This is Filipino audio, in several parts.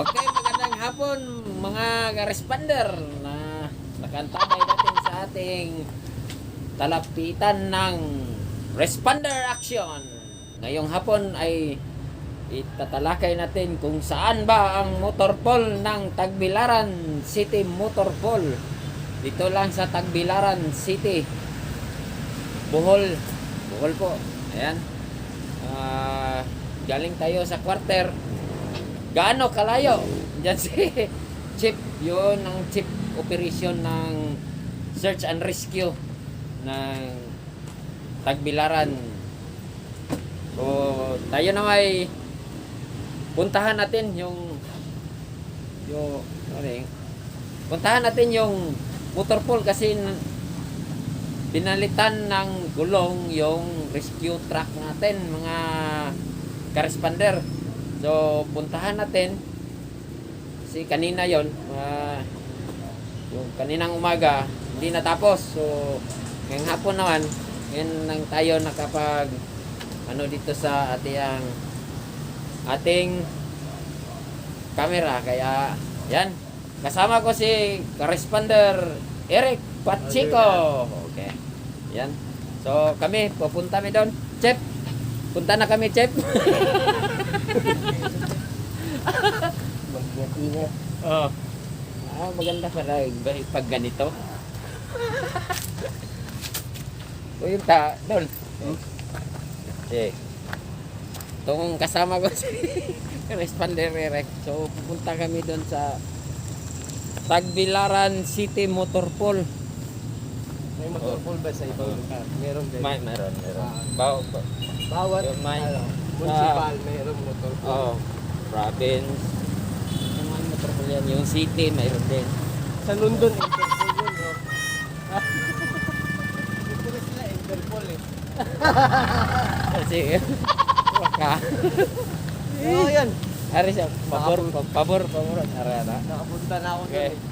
Okay, magandang hapon mga responder na nakantabay natin sa ating talapitan ng responder action. Ngayong hapon ay itatalakay natin kung saan ba ang motorpol ng Tagbilaran City Motorpol. Dito lang sa Tagbilaran City. Bohol. Bohol po. Ayan. Ah, galing tayo sa quarter. Gaano kalayo? Diyan si Chief. Yun ang chief operation ng search and rescue ng Tagbilaran. O tayo na may puntahan natin yung yung ano puntahan natin yung motorpool kasi n- pinalitan ng gulong yung rescue truck natin mga corresponder so puntahan natin. Si kanina yon yung kaninang umaga hindi natapos. So ngayong hapon naman ngayon lang tayo nakapag ano dito sa ating ating camera. Kaya yan. Kasama ko si corresponder Eric Pachico okay. Yan. So kami pupunta mi doon. Chef punta na kami Chef Mag-ingat. oh ah, maganda yung pag ganito Uy, ta, doon. Eh. Itong kasama ko si Responder Eric. So, pupunta kami doon sa Tagbilaran City Motorpool. May motorpool ba sa ibang lugar? Meron din. May, meron, meron. Baw, ba, Bawat Yung may- ano, municipal mayroong motorpool. oh, province. Yung mga motorpool yan. Yung city, mayroon din. Sa London, Interpol yun. No? Ito na sila, Interpol eh. Kasi, waka. Oo, yan. Ari siya, pabor, pabor, pabor. Ari, ano? Nakapunta na ako Okay. doon.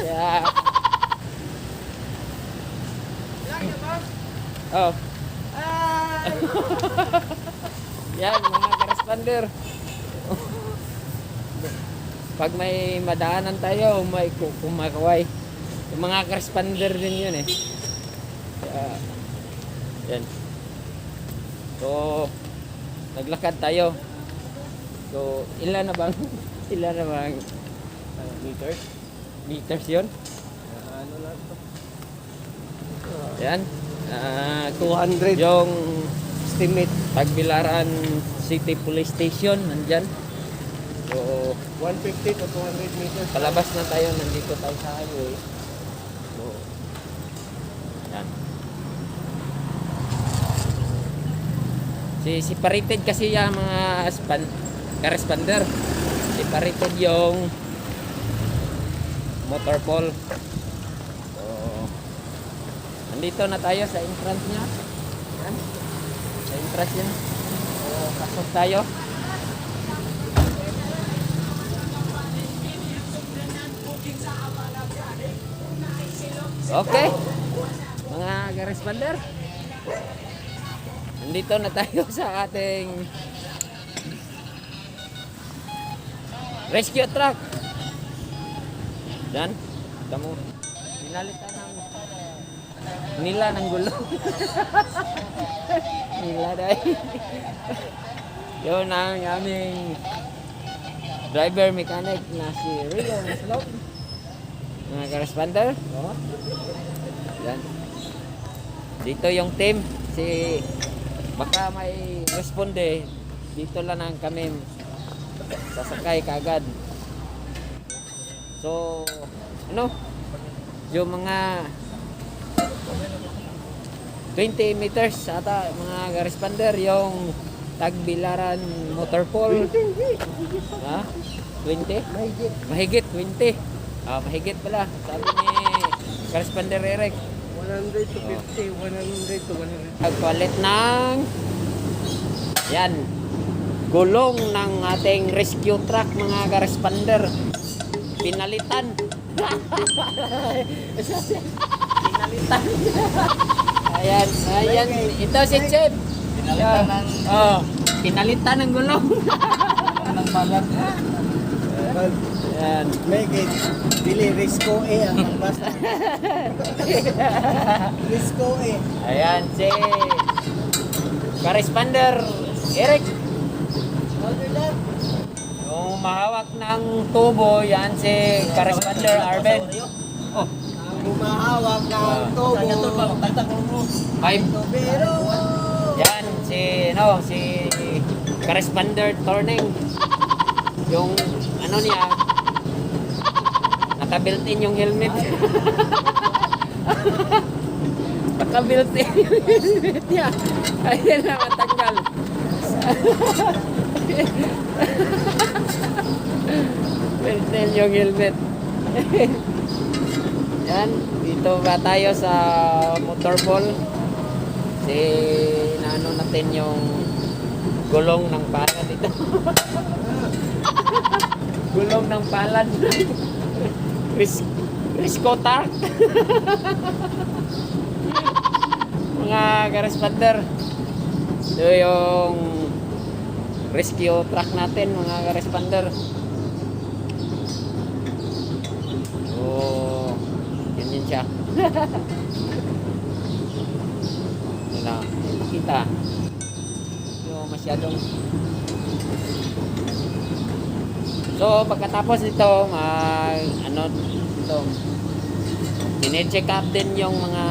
Yeah. Oh, Ay! yan mga corresponder. Pag may madaanan tayo, may ku- kumakaway. Yung mga corresponder din yun eh. Kaya, yan. So, naglakad tayo. So, ilan na bang, ilan na bang Ano, meters? meters yun? Ah, Ano lang to? Yan. Ah, 200. yung Estimate. Tagbilaran City Police Station, nandyan. So, 150 to 200 meters. palabas na tayo, nandito tayo sa highway. So, yan. Si separated kasi yung mga span, corresponder. Separated yung motor pole. Nandito na tayo sa entrance niya. Yan. Sa entrance niya. So, pasok tayo. Okay. Mga corresponder. Nandito na tayo sa ating rescue truck. Yan. Tamo. Pinalitan ng nila ng gulo. nila dahil. Yun ang aming driver mechanic na si Rio Maslop. Mga corresponder. Oh? Yan. Dito yung team. Si baka may responde. Dito lang ang kami sasakay kagad. So, ano? Yung mga 20 meters ata mga responder yung Tagbilaran Motorpool. Ha? 20? Mahigit. Mahigit 20. Ah, mahigit pala. Sabi ni Corresponder Eric. 100 to 50, 100 to 100. Nagpalit ng yan gulong ng ating rescue truck mga corresponder. Pinalitan. Pinalitan. ayan, ayan. Ito si Chef. Pinalitan ng- Oh, pinalitan ng gulong. ng balat. Yan. Make it. Dili, Risco E ang basta. Risco E. Ayan, si Corresponder Eric. Yung mahawak ng tubo, yan si Corresponder Arben. Lumahawak ng tubo. five. Pero, Yan, si, no, si Corresponder Turning. Yung, ano niya, naka-built-in yung helmet. naka-built-in yung helmet niya. Ayun na, matanggal. built-in yung helmet. Yan, dito ba tayo sa motor? Si naano natin yung gulong ng palad dito. gulong ng palad. Chris Crisco Tark. Mga corresponder. Ito yung rescue truck natin mga corresponder. So, ganyan siya. Yun na, kita. Yung masyadong So, pagkatapos nito, mag, ano, ito, dine-check up din yung mga,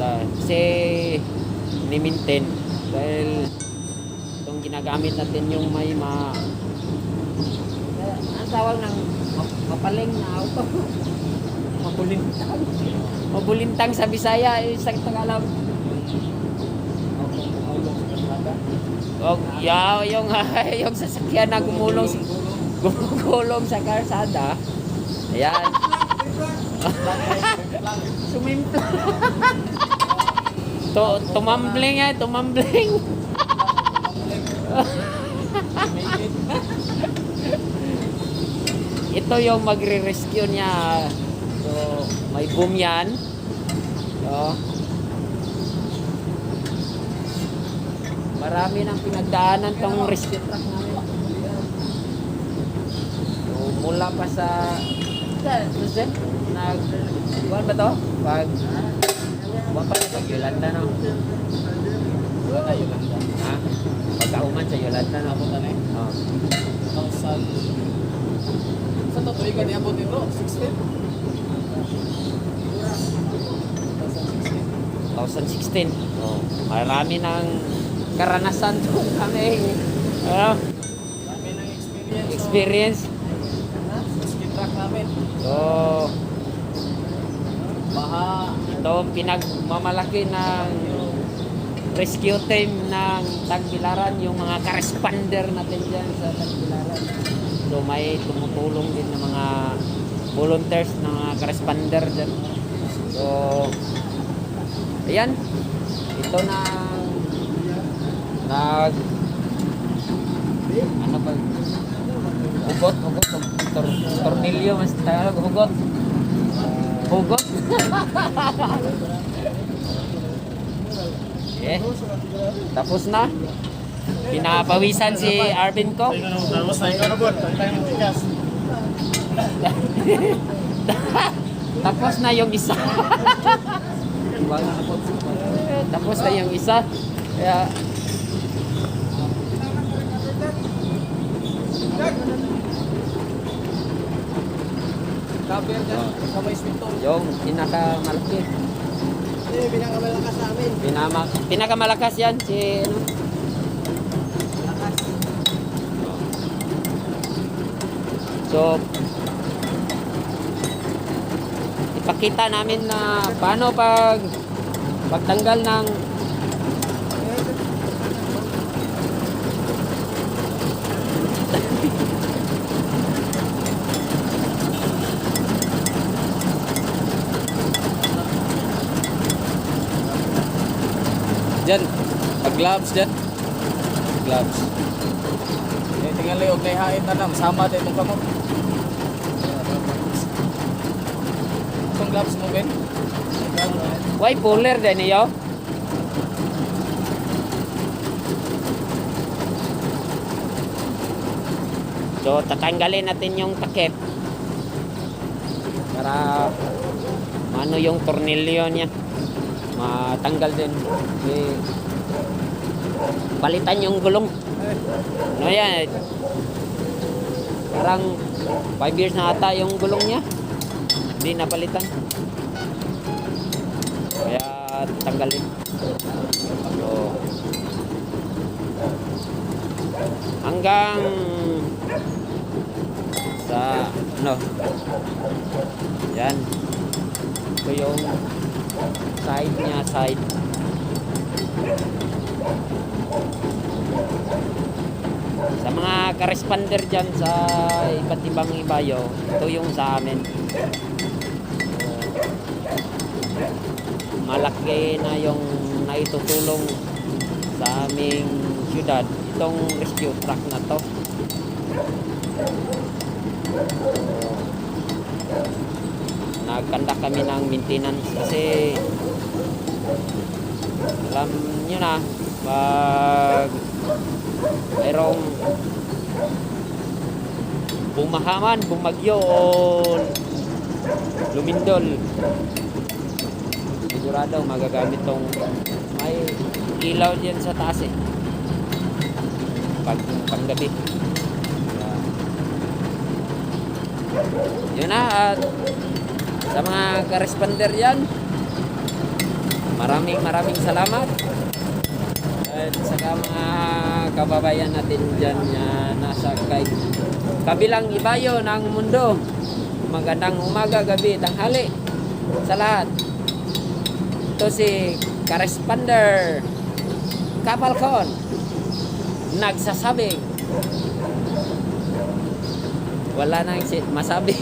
sa, kasi, ni-maintain. Dahil, itong ginagamit natin yung may ma, ang tawag ng ma- mapaling na auto. Mabulintang. Mabulintang sa Bisaya, eh, sa Tagalog. Oh, yaw, yung, yung sasakyan na gumulong, sa- gumulong sa karsada. Ayan. Sumimple. to, tumambling eh, tumambling. Ito yung magre-rescue niya. Boom yan. So, marami nang pinagdaanan tong rescue truck namin. So, mula pa sa Jose, nag buwan ba to? Pag buwan pa sa Yolanda no? wala na lang. Ha? Pagkauman sa Yolanda no? Abot na eh. Oh. Ang sal... Sa to, tuloy ka niya abot nito? 16? 2016. Oh, marami ng karanasan doon kami. Ano? Dami ng experience. Experience. Rescue truck namin. So, Baha. ito ang pinagmamalaki ng rescue team ng Tagbilaran, yung mga corresponder natin dyan sa Tagbilaran. So, may tumutulong din ng mga volunteers ng mga corresponder dyan. So, ayan. Ito na nag ano ba hugot hugot tor, tornilyo mas tagalog hugot hugot eh tapos na pinapawisan si Arvin ko Tapos na ikaw na po. Tayo ng tigas. tapos na yung isa tapos na yung isa kaya spinto. yung pinakamalaki Eh, pinakamalakas sa amin. Pinama, pinakamalakas yan si ano, Lakas. So, ipakita namin na paano pag pagtanggal ng Diyan. Pag-gloves dyan. Gloves. Eh, tingnan liog na ihain na lang. Sama din itong kamot. Itong gloves mo, Ben? why puller din iyo. So, tatanggalin natin yung takip. Para ano yung tornilyo niya. Matanggal din. Eh, palitan yung gulong. Ano yan? Parang 5 years na ata yung gulong niya hindi napalitan. Kaya tanggalin. So hanggang sa ano yan. Ito yung side niya side. Sa mga corresponder dyan sa iba't ibang ibayo ito yung sa amin So, malaki na yung naitutulong sa aming syudad. Itong rescue truck na to. Nagkanda kami ng maintenance kasi alam nyo na pag mayroong bumahaman, bumagyo o lumindol sigurado magagamit tong may ilaw dyan sa taas eh. Pag panggabi. Yun na at sa mga corresponder yan maraming maraming salamat. At saka mga kababayan natin dyan na nasa kay kabilang ibayo ng mundo magandang umaga, gabi, tanghali sa lahat ito si corresponder Kapalcon nagsasabing wala nang masabi.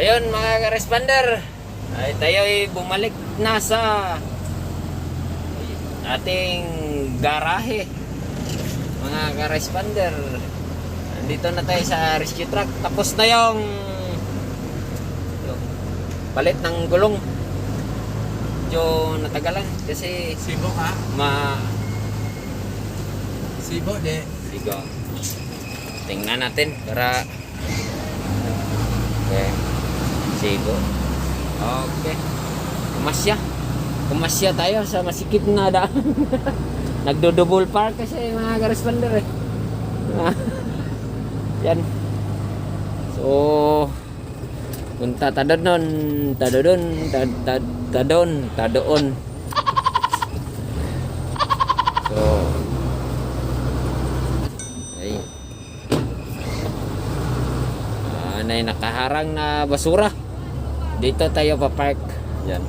Ayun mga corresponder ay tayo'y bumalik na sa ating garahe. Mga corresponder nandito na tayo sa rescue truck. Tapos na yung palit ng gulong medyo natagalan kasi Sibo ka? ma Sibo, de. Sigo. Tingnan natin para Okay. Sigo. Okay. Kumasya. Kumasya tayo sa masikip na daan. Nagdo-double park kasi mga corresponder eh. Yan. So, punta ta doon, ta doon, ta ta ta doon, ta doon. So, ay. Ah, na nakaharang na basura. Dito tayo pa-park. Yan.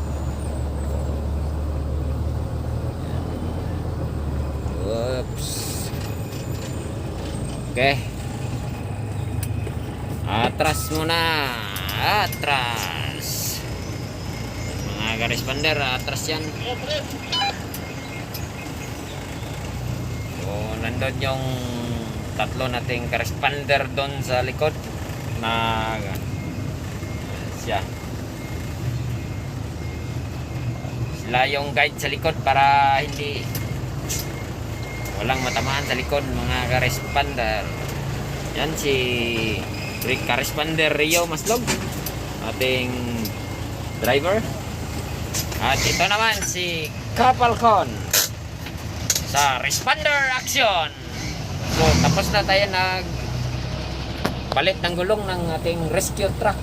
Oops. Okay. Atras muna. Atras. Mga corresponder, atras yan. So, nandun yung tatlo nating corresponder doon sa likod na siya. Sila yung guide sa likod para hindi walang matamaan sa likod mga corresponder. Yan si Rick corresponder Rio Maslog ating driver. At ito naman si Kapalcon sa responder action. So, tapos na tayo nag palit ng gulong ng ating rescue truck.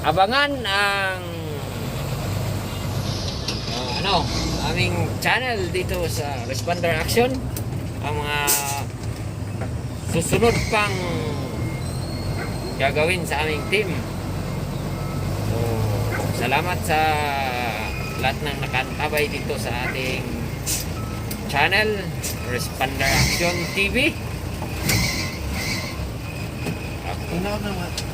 Abangan ang uh, ano, aming channel dito sa Responder Action. Ang mga susunod pang gagawin sa aming team. So, salamat sa lahat ng nakantabay dito sa ating channel Responder Action TV. Tunaw naman.